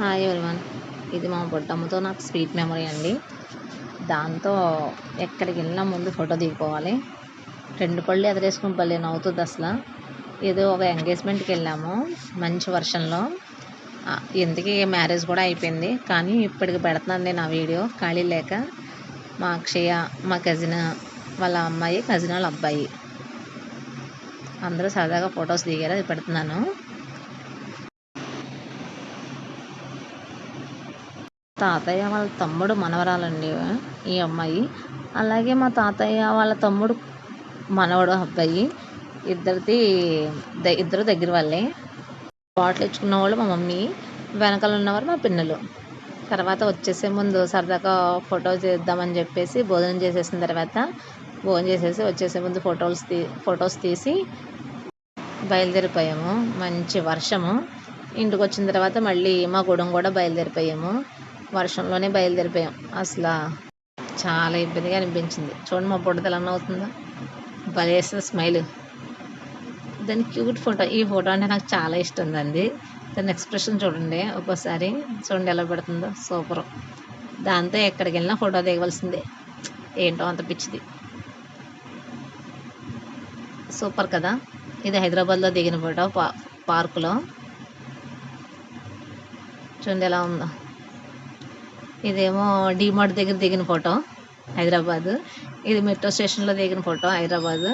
Hi everyone ఇది మా బొడ్డమ్మతో నాకు స్వీట్ మెమరీ అండి. దాంతో ఎక్కడికి వెళ్ళినా ముందు ఫోటో దిగిపోవాలి. రెండు పళ్ళు ఎదరేసుకుని భలే నవ్వుతుంది అసలు. ఏదో ఒక ఎంగేజ్మెంట్కి వెళ్ళాము మంచి వర్షంలో. ఎందుకే మ్యారేజ్ కూడా అయిపోయింది. కానీ ఇప్పటికి పెడుతున్నాను నేను ఆ వీడియో ఖాళీ లేక. మా అక్షయ మా కజిన్ వాళ్ళ అమ్మాయి కజిన్ వాళ్ళ అబ్బాయి. అందరూ సరదాగా ఫొటోస్ దిగారు అది పెడుతున్నాను. తాతయ్య వాళ్ళ తమ్ముడు మనవరాలండి ఈ అమ్మాయి. అలాగే మా తాతయ్య వాళ్ళ తమ్ముడు మనవడు అబ్బాయి. ఇద్దరిది ద- ఇద్దరు దగ్గర వాళ్ళే. బాటిల్ ఇచ్చుకున్న వాళ్ళు మా మమ్మీ వెనకాల ఉన్నవారు మా పిన్నలు. తర్వాత వచ్చేసే ముందు సరదాగా ఫోటో చేద్దామని చెప్పేసి భోజనం చేసేసిన తర్వాత భోజనం చేసేసి వచ్చేసే ముందు ఫొటోస్ తీ ఫొటోస్ తీసి బయలుదేరిపోయాము. మంచి వర్షము. ఇంటికి వచ్చిన తర్వాత మళ్ళీ మా గూడెం కూడా బయలుదేరిపోయాము. వర్షంలోనే బయలుదేరిపోయాం. అసలు చాలా ఇబ్బందిగా అనిపించింది. చూడండి మా బుడ్డ ఎలా అవుతుందో భలేసిన స్మైల్ దాని క్యూట్ ఫోటో ఈ ఫోటో అంటే నాకు చాలా ఇష్టం అండి. దాని ఎక్స్ప్రెషన్ చూడండి ఒక్కోసారి. చూడండి ఎలా పెడుతుందో. సూపర్. దాంతో ఎక్కడికి వెళ్ళినా ఫోటో దిగవలసిందే. ఏంటో అంత పిచ్చిది. సూపర్ కదా. ఇది హైదరాబాద్లో దిగిన ఫోటో పా పార్కులో. చూడండి ఎలా ఉందో. ఇదేమో డిమార్ట్ దగ్గర దిగిన ఫోటో హైదరాబాద్. ఇది మెట్రో స్టేషన్లో దిగిన ఫోటో హైదరాబాద్.